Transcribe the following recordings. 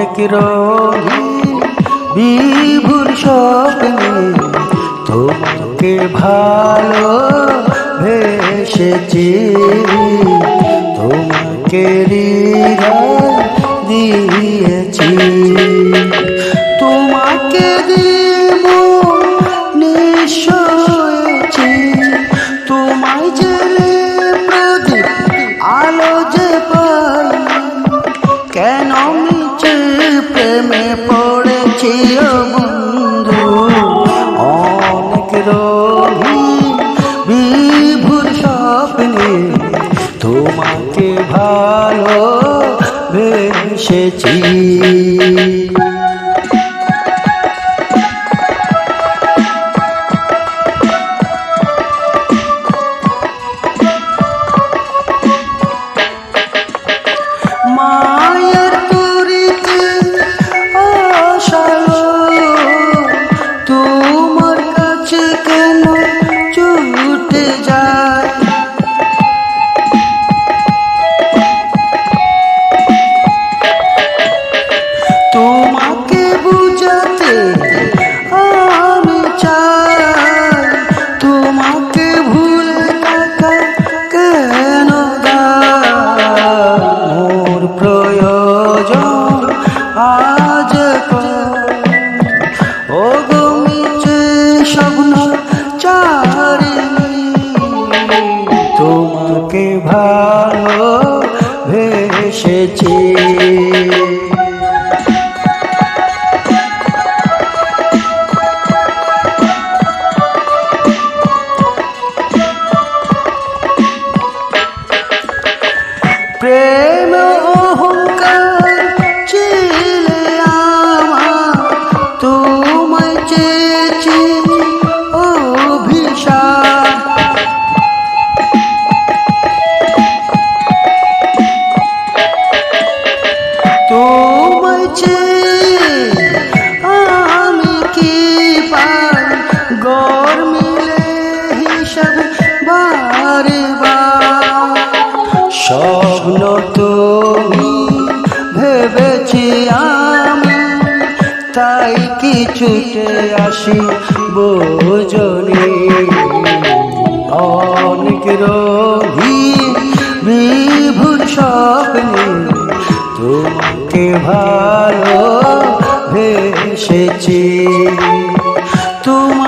অনেক রঙিন বিভুর স্বপ্নে তোমাকে ভালো ভেসেছি। তোমাকে দিয়েছি। ও বন্ধু অনেক রোহি বিভুর স্বপ্নে তোমাকে ভালো বেসেছি আমি চাই তোমাকে ভুলে থাকা কেন? মোর প্রয়োজন আজ ও গমিছে স্বপ্ন চারিনি তোমাকে ভালো ভেসেছি প্রেম অহংকার ছিলে আমার তোমায় চেয়েছি অভিশাপ। তোমায় চেয়ে আমি কি পাই মিলে হিসাব স্বপ্ন তুমি ভেবেছি আমি, তাই কি ছুটে আসি বোঝনি? অনেক রোহি বিভুর স্বপ্নে তোমাকে ভালো ভেসেছি তোমাকে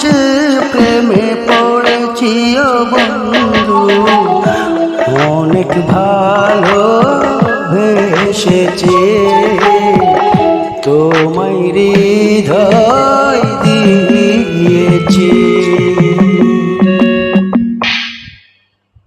মিছে প্রেমে পড়েছি ও বন্ধু। অনেক ভালো এসেছে তোমায় হৃদয়